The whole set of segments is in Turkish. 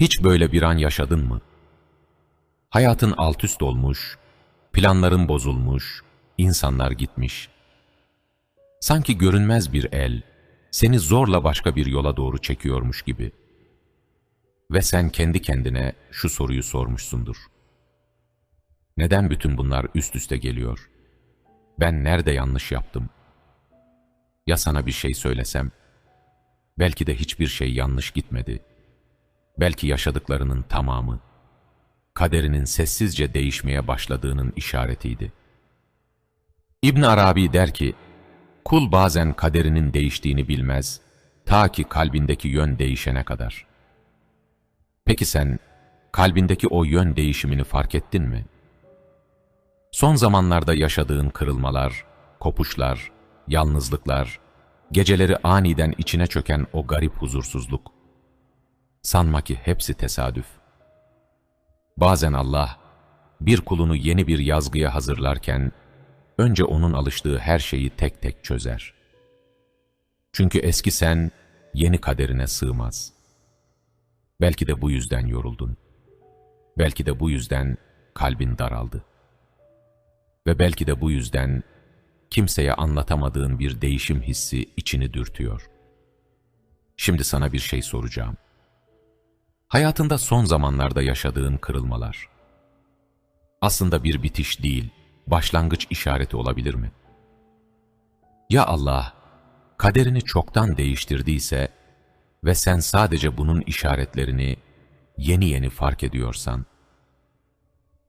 Hiç böyle bir an yaşadın mı? Hayatın alt üst olmuş, planların bozulmuş, insanlar gitmiş. Sanki görünmez bir el seni zorla başka bir yola doğru çekiyormuş gibi. Ve sen kendi kendine şu soruyu sormuşsundur. Neden bütün bunlar üst üste geliyor? Ben nerede yanlış yaptım? Ya sana bir şey söylesem? Belki de hiçbir şey yanlış gitmedi. Belki yaşadıklarının tamamı, kaderinin sessizce değişmeye başladığının işaretiydi. İbn Arabi der ki, kul bazen kaderinin değiştiğini bilmez, ta ki kalbindeki yön değişene kadar. Peki sen, kalbindeki o yön değişimini fark ettin mi? Son zamanlarda yaşadığın kırılmalar, kopuşlar, yalnızlıklar, geceleri aniden içine çöken o garip huzursuzluk. Sanma ki hepsi tesadüf. Bazen Allah, bir kulunu yeni bir yazgıya hazırlarken, önce onun alıştığı her şeyi tek tek çözer. Çünkü eski sen, yeni kaderine sığmaz. Belki de bu yüzden yoruldun. Belki de bu yüzden kalbin daraldı. Ve belki de bu yüzden kimseye anlatamadığın bir değişim hissi içini dürtüyor. Şimdi sana bir şey soracağım. Hayatında son zamanlarda yaşadığın kırılmalar, aslında bir bitiş değil, başlangıç işareti olabilir mi? Ya Allah, kaderini çoktan değiştirdiyse ve sen sadece bunun işaretlerini yeni yeni fark ediyorsan,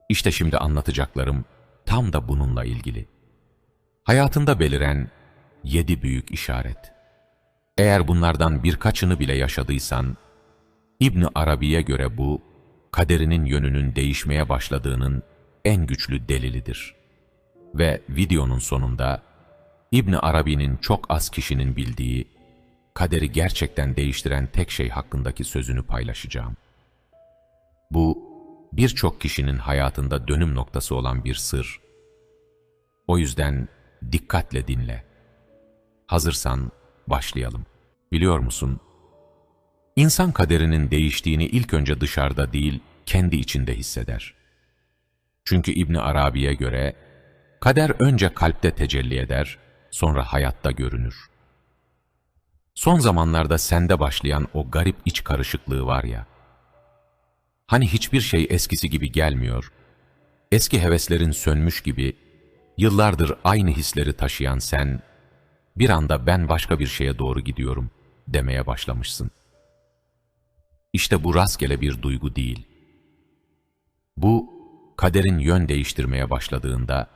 işte şimdi anlatacaklarım tam da bununla ilgili. Hayatında beliren yedi büyük işaret. Eğer bunlardan birkaçını bile yaşadıysan, İbni Arabi'ye göre bu, kaderinin yönünün değişmeye başladığının en güçlü delilidir. Ve videonun sonunda, İbni Arabi'nin çok az kişinin bildiği, kaderi gerçekten değiştiren tek şey hakkındaki sözünü paylaşacağım. Bu, birçok kişinin hayatında dönüm noktası olan bir sır. O yüzden dikkatle dinle. Hazırsan başlayalım. Biliyor musun, İnsan kaderinin değiştiğini ilk önce dışarıda değil, kendi içinde hisseder. Çünkü İbni Arabi'ye göre, kader önce kalpte tecelli eder, sonra hayatta görünür. Son zamanlarda sende başlayan o garip iç karışıklığı var ya, hani hiçbir şey eskisi gibi gelmiyor, eski heveslerin sönmüş gibi, yıllardır aynı hisleri taşıyan sen, bir anda ben başka bir şeye doğru gidiyorum demeye başlamışsın. İşte bu rastgele bir duygu değil. Bu, kaderin yön değiştirmeye başladığında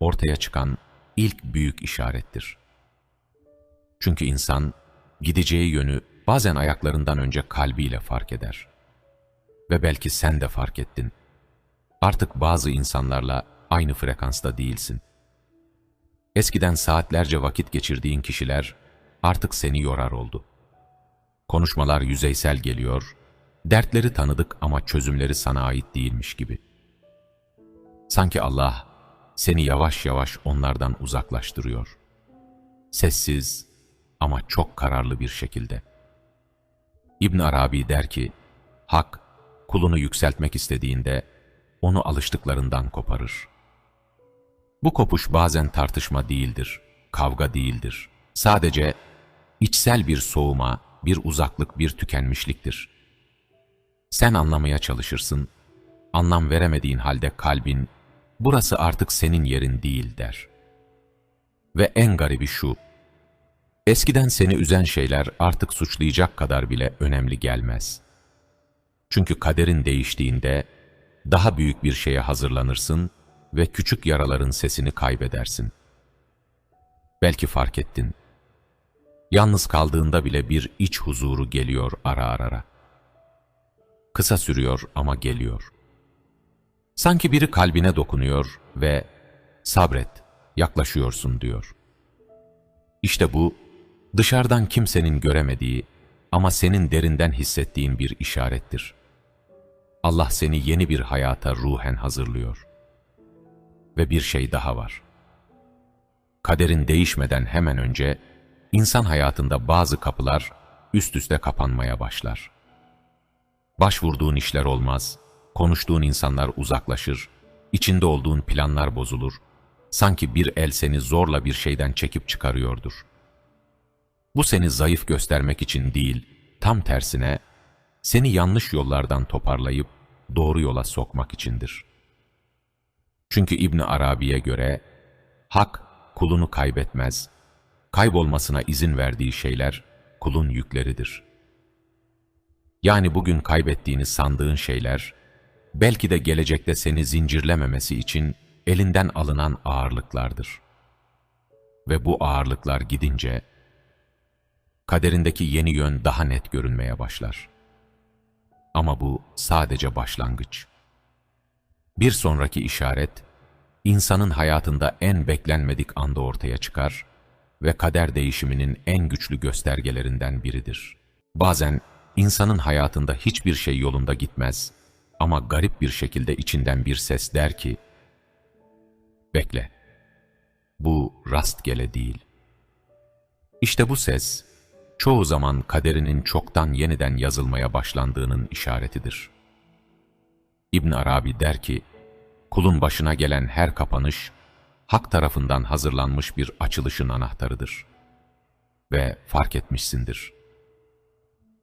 ortaya çıkan ilk büyük işarettir. Çünkü insan, gideceği yönü bazen ayaklarından önce kalbiyle fark eder. Ve belki sen de fark ettin. Artık bazı insanlarla aynı frekansta değilsin. Eskiden saatlerce vakit geçirdiğin kişiler artık seni yorar oldu. Konuşmalar yüzeysel geliyor, dertleri tanıdık ama çözümleri sana ait değilmiş gibi. Sanki Allah seni yavaş yavaş onlardan uzaklaştırıyor. Sessiz ama çok kararlı bir şekilde. İbn Arabi der ki, Hak kulunu yükseltmek istediğinde onu alıştıklarından koparır. Bu kopuş bazen tartışma değildir, kavga değildir. Sadece içsel bir soğuma, bir uzaklık, bir tükenmişliktir. Sen anlamaya çalışırsın, anlam veremediğin halde kalbin, burası artık senin yerin değil der. Ve en garibi şu, eskiden seni üzen şeyler artık suçlayacak kadar bile önemli gelmez. Çünkü kaderin değiştiğinde, daha büyük bir şeye hazırlanırsın ve küçük yaraların sesini kaybedersin. Belki fark ettin, Yalnız kaldığında bile bir iç huzuru geliyor ara ara. Kısa sürüyor ama geliyor. Sanki biri kalbine dokunuyor ve sabret, yaklaşıyorsun diyor. İşte bu, dışarıdan kimsenin göremediği ama senin derinden hissettiğin bir işarettir. Allah seni yeni bir hayata ruhen hazırlıyor. Ve bir şey daha var. Kaderin değişmeden hemen önce, İnsan hayatında bazı kapılar üst üste kapanmaya başlar. Başvurduğun işler olmaz, konuştuğun insanlar uzaklaşır, içinde olduğun planlar bozulur, sanki bir el seni zorla bir şeyden çekip çıkarıyordur. Bu seni zayıf göstermek için değil, tam tersine, seni yanlış yollardan toparlayıp doğru yola sokmak içindir. Çünkü İbn Arabi'ye göre, hak kulunu kaybetmez, kaybolmasına izin verdiği şeyler kulun yükleridir. Yani bugün kaybettiğini sandığın şeyler, belki de gelecekte seni zincirlememesi için elinden alınan ağırlıklardır. Ve bu ağırlıklar gidince, kaderindeki yeni yön daha net görünmeye başlar. Ama bu sadece başlangıç. Bir sonraki işaret, insanın hayatında en beklenmedik anda ortaya çıkar ve kader değişiminin en güçlü göstergelerinden biridir. Bazen insanın hayatında hiçbir şey yolunda gitmez ama garip bir şekilde içinden bir ses der ki, Bekle, bu rastgele değil. İşte bu ses, çoğu zaman kaderinin çoktan yeniden yazılmaya başlandığının işaretidir. İbn Arabi der ki, kulun başına gelen her kapanış, hak tarafından hazırlanmış bir açılışın anahtarıdır. Ve fark etmişsindir.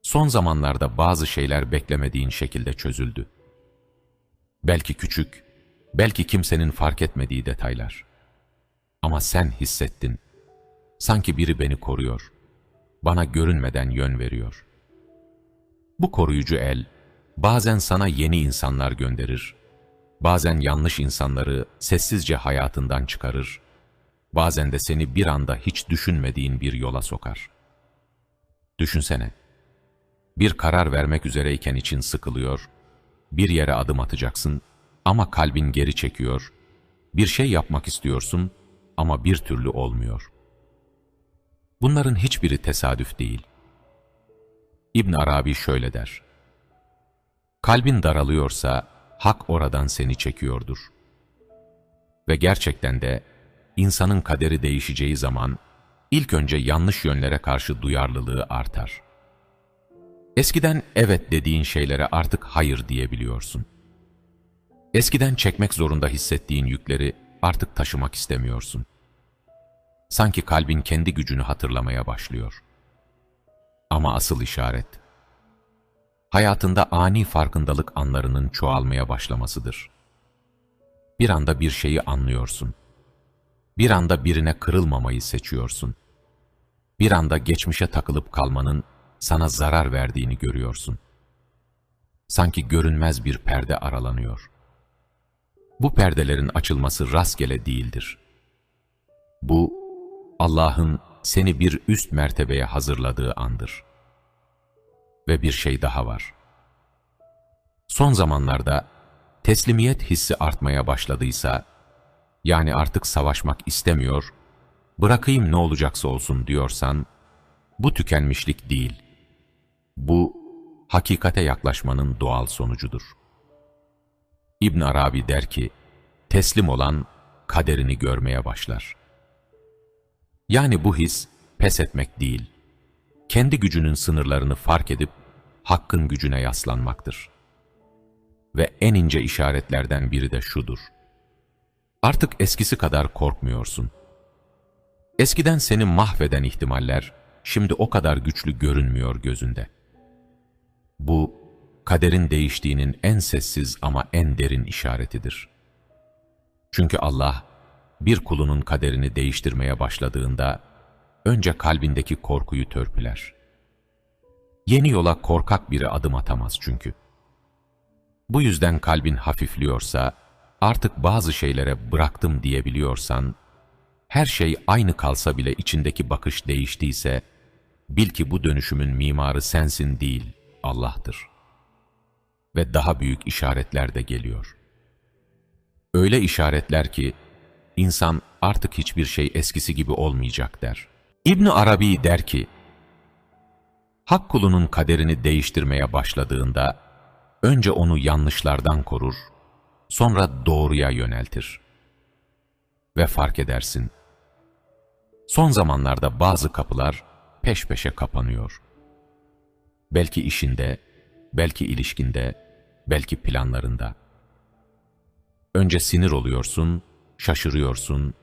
Son zamanlarda bazı şeyler beklemediğin şekilde çözüldü. Belki küçük, belki kimsenin fark etmediği detaylar. Ama sen hissettin. Sanki biri beni koruyor. Bana görünmeden yön veriyor. Bu koruyucu el, bazen sana yeni insanlar gönderir, bazen yanlış insanları sessizce hayatından çıkarır, bazen de seni bir anda hiç düşünmediğin bir yola sokar. Düşünsene, bir karar vermek üzereyken için sıkılıyor, bir yere adım atacaksın ama kalbin geri çekiyor, bir şey yapmak istiyorsun ama bir türlü olmuyor. Bunların hiçbiri tesadüf değil. İbn Arabi şöyle der, Kalbin daralıyorsa, hak oradan seni çekiyordur. Ve gerçekten de insanın kaderi değişeceği zaman ilk önce yanlış yönlere karşı duyarlılığı artar. Eskiden evet dediğin şeylere artık hayır diyebiliyorsun. Eskiden çekmek zorunda hissettiğin yükleri artık taşımak istemiyorsun. Sanki kalbin kendi gücünü hatırlamaya başlıyor. Ama asıl işaret, hayatında ani farkındalık anlarının çoğalmaya başlamasıdır. Bir anda bir şeyi anlıyorsun. Bir anda birine kırılmamayı seçiyorsun. Bir anda geçmişe takılıp kalmanın sana zarar verdiğini görüyorsun. Sanki görünmez bir perde aralanıyor. Bu perdelerin açılması rastgele değildir. Bu, Allah'ın seni bir üst mertebeye hazırladığı andır. Ve bir şey daha var. Son zamanlarda teslimiyet hissi artmaya başladıysa, yani artık savaşmak istemiyor, bırakayım ne olacaksa olsun diyorsan, bu tükenmişlik değil. Bu, hakikate yaklaşmanın doğal sonucudur. İbn Arabi der ki, teslim olan kaderini görmeye başlar. Yani bu his, pes etmek değil, kendi gücünün sınırlarını fark edip, hakkın gücüne yaslanmaktır. Ve en ince işaretlerden biri de şudur. Artık eskisi kadar korkmuyorsun. Eskiden seni mahveden ihtimaller, şimdi o kadar güçlü görünmüyor gözünde. Bu, kaderin değiştiğinin en sessiz ama en derin işaretidir. Çünkü Allah, bir kulunun kaderini değiştirmeye başladığında, önce kalbindeki korkuyu törpüler. Yeni yola korkak biri adım atamaz çünkü. Bu yüzden kalbin hafifliyorsa, artık bazı şeylere bıraktım diyebiliyorsan, her şey aynı kalsa bile içindeki bakış değiştiyse, bil ki bu dönüşümün mimarı sensin değil, Allah'tır. Ve daha büyük işaretler de geliyor. Öyle işaretler ki, insan artık hiçbir şey eskisi gibi olmayacak der. ibn Arabi der ki, Hak kulunun kaderini değiştirmeye başladığında, önce onu yanlışlardan korur, sonra doğruya yöneltir. Ve fark edersin, son zamanlarda bazı kapılar peş peşe kapanıyor. Belki işinde, belki ilişkinde, belki planlarında. Önce sinir oluyorsun, şaşırıyorsun,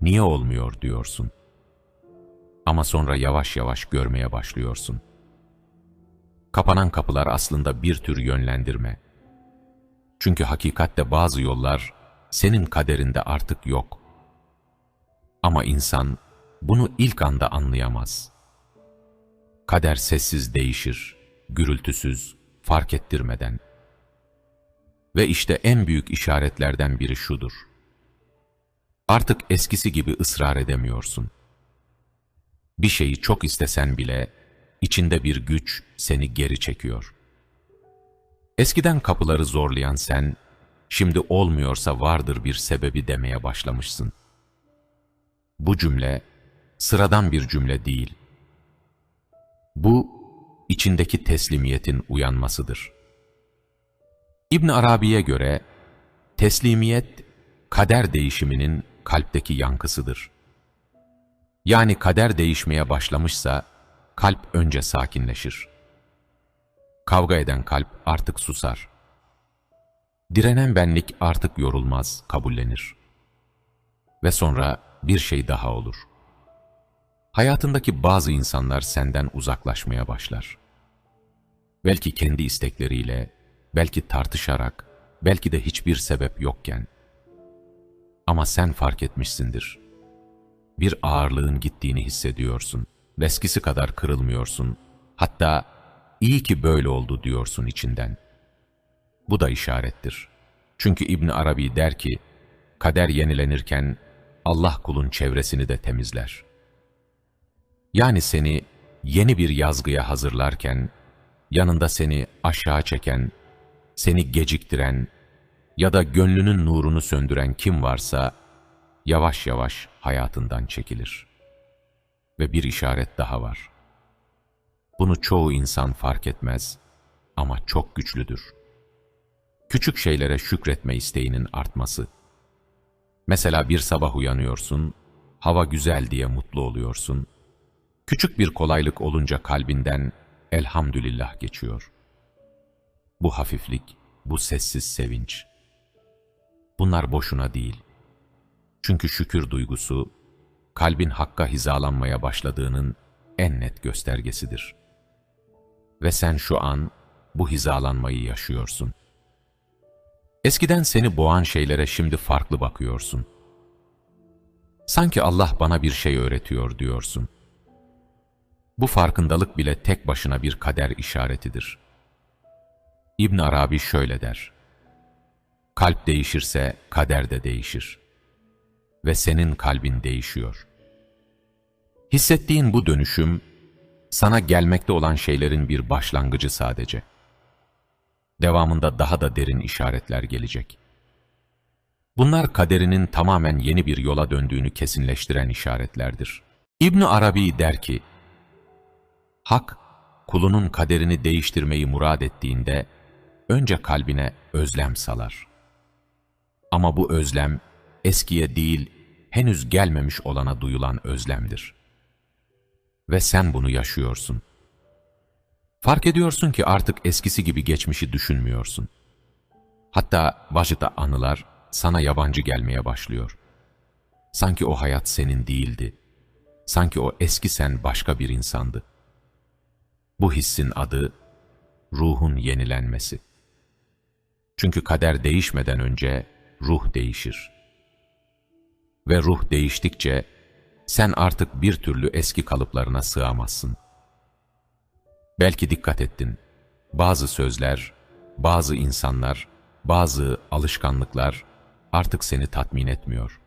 niye olmuyor diyorsun. Ama sonra yavaş yavaş görmeye başlıyorsun. Kapanan kapılar aslında bir tür yönlendirme. Çünkü hakikatte bazı yollar senin kaderinde artık yok. Ama insan bunu ilk anda anlayamaz. Kader sessiz değişir, gürültüsüz, fark ettirmeden. Ve işte en büyük işaretlerden biri şudur. Artık eskisi gibi ısrar edemiyorsun. Bir şeyi çok istesen bile içinde bir güç seni geri çekiyor. Eskiden kapıları zorlayan sen, şimdi olmuyorsa vardır bir sebebi demeye başlamışsın. Bu cümle sıradan bir cümle değil. Bu içindeki teslimiyetin uyanmasıdır. İbn Arabi'ye göre teslimiyet kader değişiminin kalpteki yankısıdır. Yani kader değişmeye başlamışsa kalp önce sakinleşir. Kavga eden kalp artık susar. Direnen benlik artık yorulmaz, kabullenir. Ve sonra bir şey daha olur. Hayatındaki bazı insanlar senden uzaklaşmaya başlar. Belki kendi istekleriyle, belki tartışarak, belki de hiçbir sebep yokken. Ama sen fark etmişsindir. Bir ağırlığın gittiğini hissediyorsun. Eskisi kadar kırılmıyorsun. Hatta iyi ki böyle oldu diyorsun içinden. Bu da işarettir. Çünkü İbn Arabi der ki, kader yenilenirken Allah kulun çevresini de temizler. Yani seni yeni bir yazgıya hazırlarken, yanında seni aşağı çeken, seni geciktiren ya da gönlünün nurunu söndüren kim varsa, yavaş yavaş hayatından çekilir. Ve bir işaret daha var. Bunu çoğu insan fark etmez ama çok güçlüdür. Küçük şeylere şükretme isteğinin artması. Mesela bir sabah uyanıyorsun, hava güzel diye mutlu oluyorsun. Küçük bir kolaylık olunca kalbinden elhamdülillah geçiyor. Bu hafiflik, bu sessiz sevinç. Bunlar boşuna değil. Çünkü şükür duygusu, kalbin hakka hizalanmaya başladığının en net göstergesidir. Ve sen şu an bu hizalanmayı yaşıyorsun. Eskiden seni boğan şeylere şimdi farklı bakıyorsun. Sanki Allah bana bir şey öğretiyor diyorsun. Bu farkındalık bile tek başına bir kader işaretidir. İbn Arabi şöyle der. Kalp değişirse kader de değişir. Ve senin kalbin değişiyor. Hissettiğin bu dönüşüm, sana gelmekte olan şeylerin bir başlangıcı sadece. Devamında daha da derin işaretler gelecek. Bunlar kaderinin tamamen yeni bir yola döndüğünü kesinleştiren işaretlerdir. İbn Arabi der ki, Hak, kulunun kaderini değiştirmeyi murad ettiğinde, önce kalbine özlem salar. Ama bu özlem, eskiye değil, henüz gelmemiş olana duyulan özlemdir. Ve sen bunu yaşıyorsun. Fark ediyorsun ki artık eskisi gibi geçmişi düşünmüyorsun. Hatta vacıda anılar sana yabancı gelmeye başlıyor. Sanki o hayat senin değildi. Sanki o eski sen başka bir insandı. Bu hissin adı ruhun yenilenmesi. Çünkü kader değişmeden önce ruh değişir. Ve ruh değiştikçe sen artık bir türlü eski kalıplarına sığamazsın. Belki dikkat ettin. Bazı sözler, bazı insanlar, bazı alışkanlıklar artık seni tatmin etmiyor.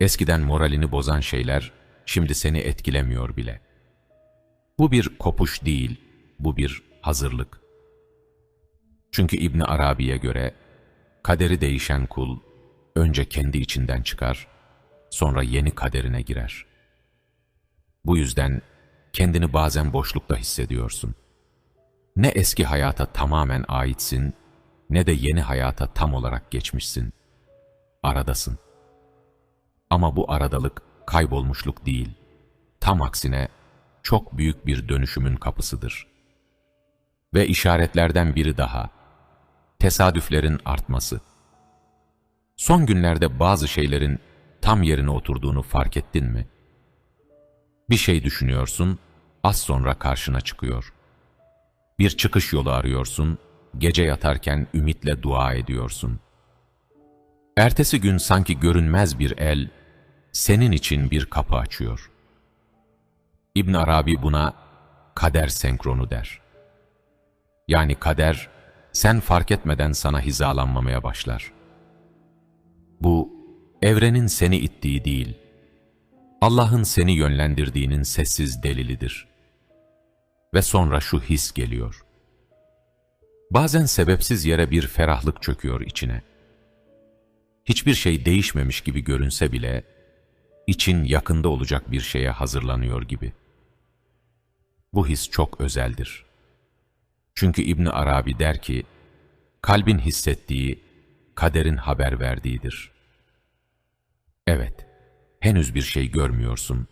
Eskiden moralini bozan şeyler şimdi seni etkilemiyor bile. Bu bir kopuş değil, bu bir hazırlık. Çünkü İbn Arabi'ye göre kaderi değişen kul önce kendi içinden çıkar, sonra yeni kaderine girer. Bu yüzden kendini bazen boşlukta hissediyorsun. Ne eski hayata tamamen aitsin, ne de yeni hayata tam olarak geçmişsin. Aradasın. Ama bu aradalık kaybolmuşluk değil, tam aksine çok büyük bir dönüşümün kapısıdır. Ve işaretlerden biri daha, tesadüflerin artması. Son günlerde bazı şeylerin tam yerine oturduğunu fark ettin mi? Bir şey düşünüyorsun, az sonra karşına çıkıyor. Bir çıkış yolu arıyorsun, gece yatarken ümitle dua ediyorsun. Ertesi gün sanki görünmez bir el, senin için bir kapı açıyor. İbn Arabi buna kader senkronu der. Yani kader, sen fark etmeden sana hizalanmamaya başlar. Bu, evrenin seni ittiği değil, Allah'ın seni yönlendirdiğinin sessiz delilidir. Ve sonra şu his geliyor. Bazen sebepsiz yere bir ferahlık çöküyor içine. Hiçbir şey değişmemiş gibi görünse bile, için yakında olacak bir şeye hazırlanıyor gibi. Bu his çok özeldir. Çünkü İbni Arabi der ki, kalbin hissettiği, kaderin haber verdiğidir. Evet, henüz bir şey görmüyorsun,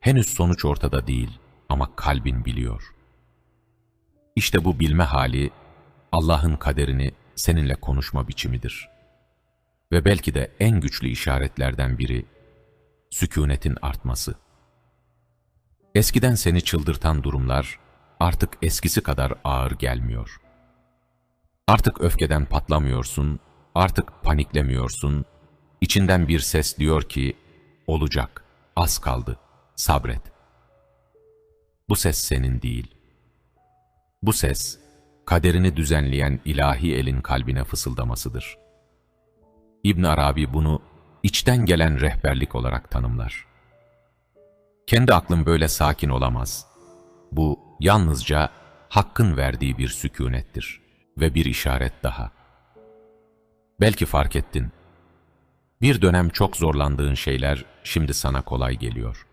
henüz sonuç ortada değil ama kalbin biliyor. İşte bu bilme hali, Allah'ın kaderini seninle konuşma biçimidir. Ve belki de en güçlü işaretlerden biri, sükunetin artması. Eskiden seni çıldırtan durumlar artık eskisi kadar ağır gelmiyor. Artık öfkeden patlamıyorsun, artık paniklemiyorsun. İçinden bir ses diyor ki, olacak, az kaldı, sabret. Bu ses senin değil. Bu ses, kaderini düzenleyen ilahi elin kalbine fısıldamasıdır. İbn Arabi bunu içten gelen rehberlik olarak tanımlar. Kendi aklım böyle sakin olamaz. Bu yalnızca Hakk'ın verdiği bir sükunettir ve bir işaret daha. Belki fark ettin. Bir dönem çok zorlandığın şeyler şimdi sana kolay geliyor.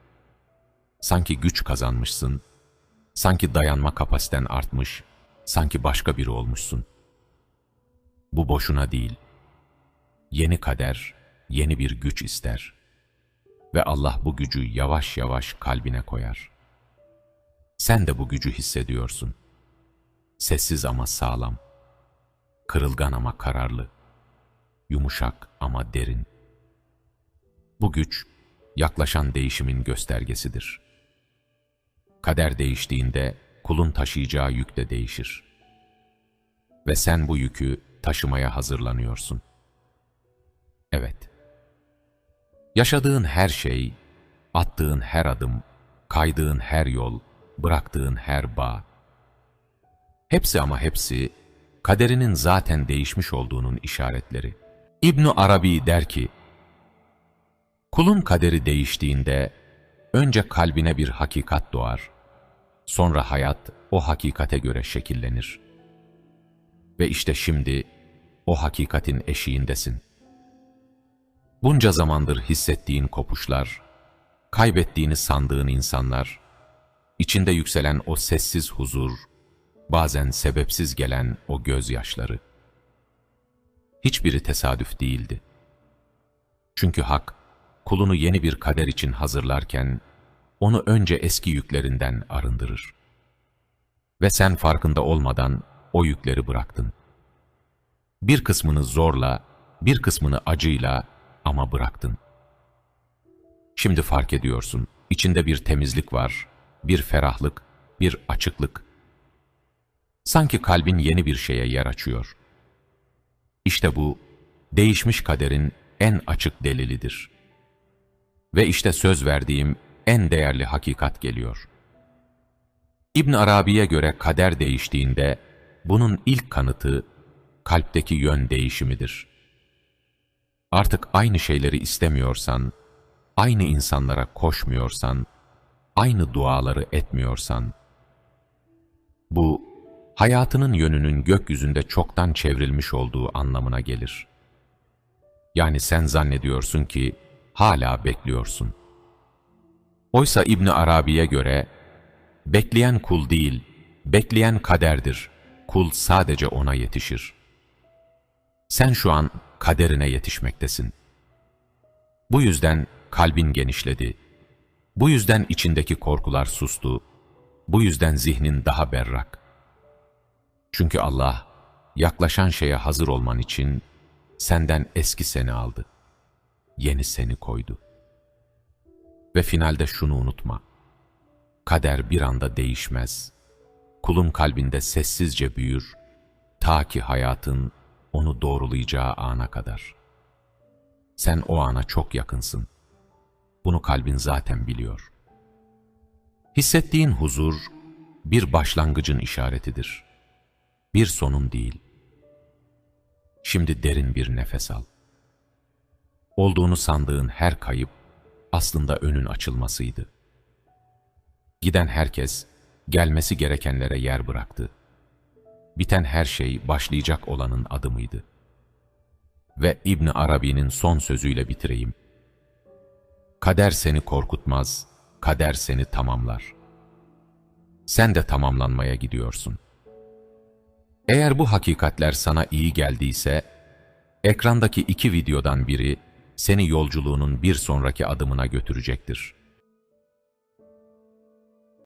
Sanki güç kazanmışsın, sanki dayanma kapasiten artmış, sanki başka biri olmuşsun. Bu boşuna değil. Yeni kader, yeni bir güç ister. Ve Allah bu gücü yavaş yavaş kalbine koyar. Sen de bu gücü hissediyorsun. Sessiz ama sağlam. Kırılgan ama kararlı. Yumuşak ama derin. Bu güç, yaklaşan değişimin göstergesidir. Kader değiştiğinde kulun taşıyacağı yük de değişir. Ve sen bu yükü taşımaya hazırlanıyorsun. Evet. Yaşadığın her şey, attığın her adım, kaydığın her yol, bıraktığın her bağ. Hepsi ama hepsi, kaderinin zaten değişmiş olduğunun işaretleri. ibn Arabi der ki, Kulun kaderi değiştiğinde, önce kalbine bir hakikat doğar, sonra hayat o hakikate göre şekillenir. Ve işte şimdi, o hakikatin eşiğindesin. Bunca zamandır hissettiğin kopuşlar, kaybettiğini sandığın insanlar, içinde yükselen o sessiz huzur, bazen sebepsiz gelen o gözyaşları. Hiçbiri tesadüf değildi. Çünkü Hak, kulunu yeni bir kader için hazırlarken, onu önce eski yüklerinden arındırır. Ve sen farkında olmadan o yükleri bıraktın. Bir kısmını zorla, bir kısmını acıyla, ama bıraktın. Şimdi fark ediyorsun, içinde bir temizlik var, bir ferahlık, bir açıklık. Sanki kalbin yeni bir şeye yer açıyor. İşte bu, değişmiş kaderin en açık delilidir. Ve işte söz verdiğim en değerli hakikat geliyor. İbn Arabi'ye göre kader değiştiğinde, bunun ilk kanıtı, kalpteki yön değişimidir. Artık aynı şeyleri istemiyorsan, aynı insanlara koşmuyorsan, aynı duaları etmiyorsan, bu, hayatının yönünün gökyüzünde çoktan çevrilmiş olduğu anlamına gelir. Yani sen zannediyorsun ki, hala bekliyorsun. Oysa İbni Arabi'ye göre, bekleyen kul değil, bekleyen kaderdir. Kul sadece ona yetişir. Sen şu an kaderine yetişmektesin. Bu yüzden kalbin genişledi. Bu yüzden içindeki korkular sustu. Bu yüzden zihnin daha berrak. Çünkü Allah, yaklaşan şeye hazır olman için senden eski seni aldı. Yeni seni koydu. Ve finalde şunu unutma. Kader bir anda değişmez. Kulun kalbinde sessizce büyür, ta ki hayatın onu doğrulayacağı ana kadar. Sen o ana çok yakınsın. Bunu kalbin zaten biliyor. Hissettiğin huzur, bir başlangıcın işaretidir. Bir sonun değil. Şimdi derin bir nefes al. Olduğunu sandığın her kayıp, aslında önün açılmasıydı. Giden herkes, gelmesi gerekenlere yer bıraktı. Biten her şey başlayacak olanın adımıydı. Ve İbn Arabi'nin son sözüyle bitireyim. Kader seni korkutmaz, kader seni tamamlar. Sen de tamamlanmaya gidiyorsun. Eğer bu hakikatler sana iyi geldiyse, ekrandaki iki videodan biri seni yolculuğunun bir sonraki adımına götürecektir.